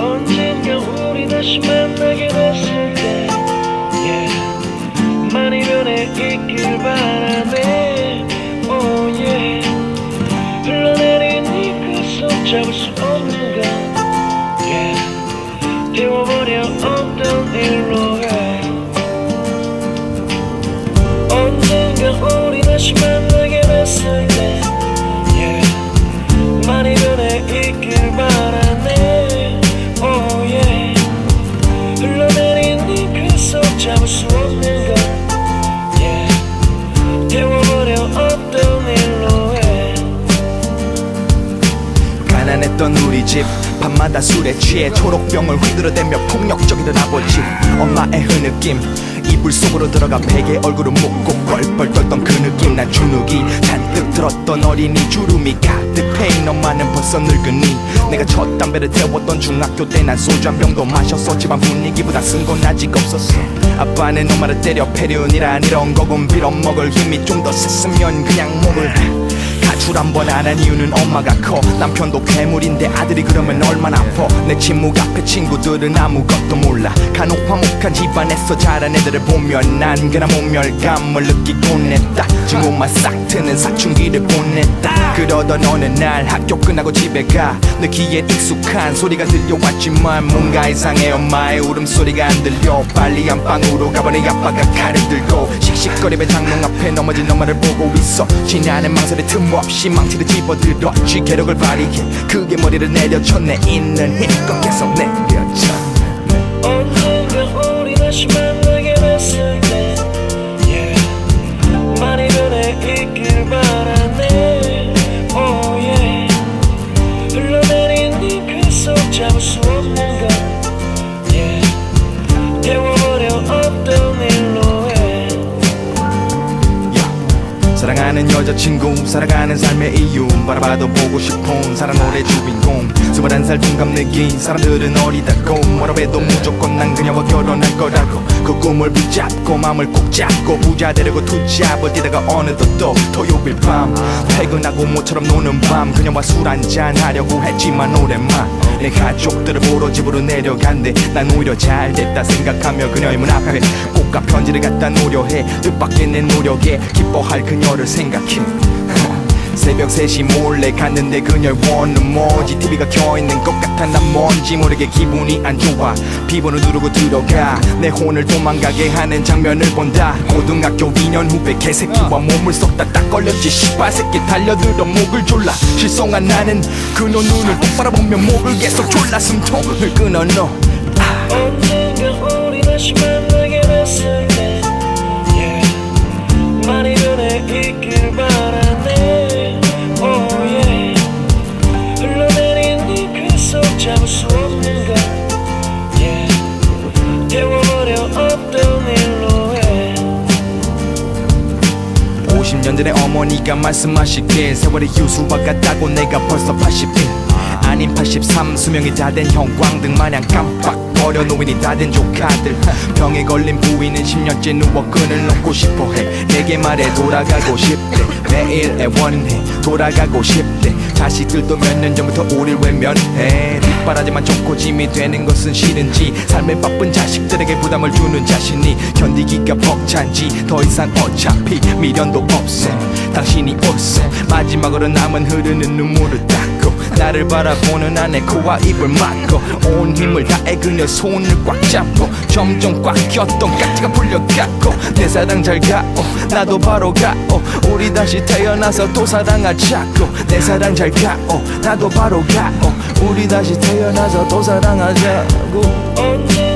언젠가 우리 다시 만나게 됐을 때 yeah. 많이 변해 있길 바라네 oh yeah. 흘러내린 이그속 잡을 수 없는 건 yeah. 태워버려 없던 일로 해 언젠가 우리 다시 만나 가난했던 우리 집. 밤마다 술에 취해 초록병을 휘두르대며 폭력적이던 아버지. 엄마의 흐느낌. 이불 속으로 들어가 베개 얼굴을 묶고 뻘뻘 떨던 그 느낌. 난 주눅이 잔뜩 들었던 어린이 주름이 가득해. 너만은 벌써 늙으니 내가 첫 담배를 태웠던 중학교 때 난 소주 한 병도 마셨어. 집안 분위기보다 쓴 건 아직 없었어. 아빠는 엄마를 때려. 패륜이란 이런 거군. 빌어먹을 힘이 좀 더 셌으면 그냥 몸을 가출 한 번 안 한 이유는 엄마가 커. 남편도 괴물인데 아들이 그러면 얼마나 아파. 내 침묵 앞에 친구들은 아무것도 몰라. 간혹 화목한 집안에서 자란 애들을 보면 난 그나 모멸감을 느끼곤 했다. 증오만 싹 트는 사춘기를 보냈다. 그러던 어느 날 학교 끝나고 집에 가. 느끼엔 익숙한 소리가 들려왔지만 뭔가 이상해. 엄마의 울음소리가 안 들려. 빨리 안방으로 가보니 아빠가 칼을 들고 씩씩 거리며 장롱 앞에 넘어진 엄마를 보고 있어. 지나는 망설이 틈 없이 망치를 집어들었지. 괴력을 발휘해 크게 머리를 내려쳤네. 있는 힘껏 계속 내려쳤네 언젠가 우리 다시 만나게 됐을 때. 많이 변해 있길 바라네. Oh yeah. 흘러내린 이그속 잡을 수 없는 건 사랑하는 여자친구 사랑하는 삶의 이유. 바라봐도 보고 싶은 사랑 노래 주인공. 스물한 살 동갑 내긴 사람들은 어리다고. 뭐라 해도 무조건 난 그녀와 결혼할 거라고. 그 꿈을 붙잡고 마음을 꼭 잡고 부자 되려고 투자 버티다가 어느덧 또 토요일 밤. 퇴근하고 모처럼 노는 밤. 그녀와 술 한잔 하려고 했지만 오랜만 내 가족들을 보러 집으로 내려간대. 난 오히려 잘 됐다 생각하며 그녀의 문 앞에 꽃과 편지를 갖다 놓으려 해. 뜻밖의 내 노력에 기뻐할 그녀를 생각해. 새벽 3시 몰래 갔는데 그녀의 원은 뭐지? TV가 켜있는 것 같아. 난 뭔지 모르게 기분이 안 좋아. 비번을 누르고 들어가. 내 혼을 도망가게 하는 장면을 본다. 고등학교 2년 후배 개새끼와 몸을 쏟다 딱 걸렸지. 씨발 새끼 달려들어 목을 졸라. 실성한 나는 그녀 눈을 똑 바라보며 목을 계속 졸라. 숨통을 끊어 너 잡을 수 없는 건 yeah. 태워버려 없던 일로 해. 50년 전에 어머니가 말씀하시길 세월의 유수와 같다고 내가 벌써 81 아닌 83 수명이 다 된 형광등 마냥 깜빡 버려 노인이 다 된 조카들. 병에 걸린 부인은 10년째 누워 끈을 놓고 싶어해. 내게 말해 돌아가고 싶대. 매일 애원해 돌아가고 싶대 자식들도 몇 년 전부터 우릴 외면해. 뒷바라지만 좋고 짐이 되는 것은 싫은지 삶에 바쁜 자식들에게 부담을 주는 자신이 견디기가 벅찬지 더 이상 어차피 미련도 없어. 당신이 올세 마지막으로 남은 흐르는 눈물을 닦고 나를 바라보는 안에 코와 입을 막고 온 힘을 다해 그녀 손을 꽉 잡고 점점 꽉 꼈던 깍지가 풀려가고 내 사랑 잘 가오. 나도 바로 가오. 우리 다시 태어나서 또 사랑하자고. 내 사랑 잘 가오 나도 바로 가오 우리 다시 태어나서 또 사랑하자고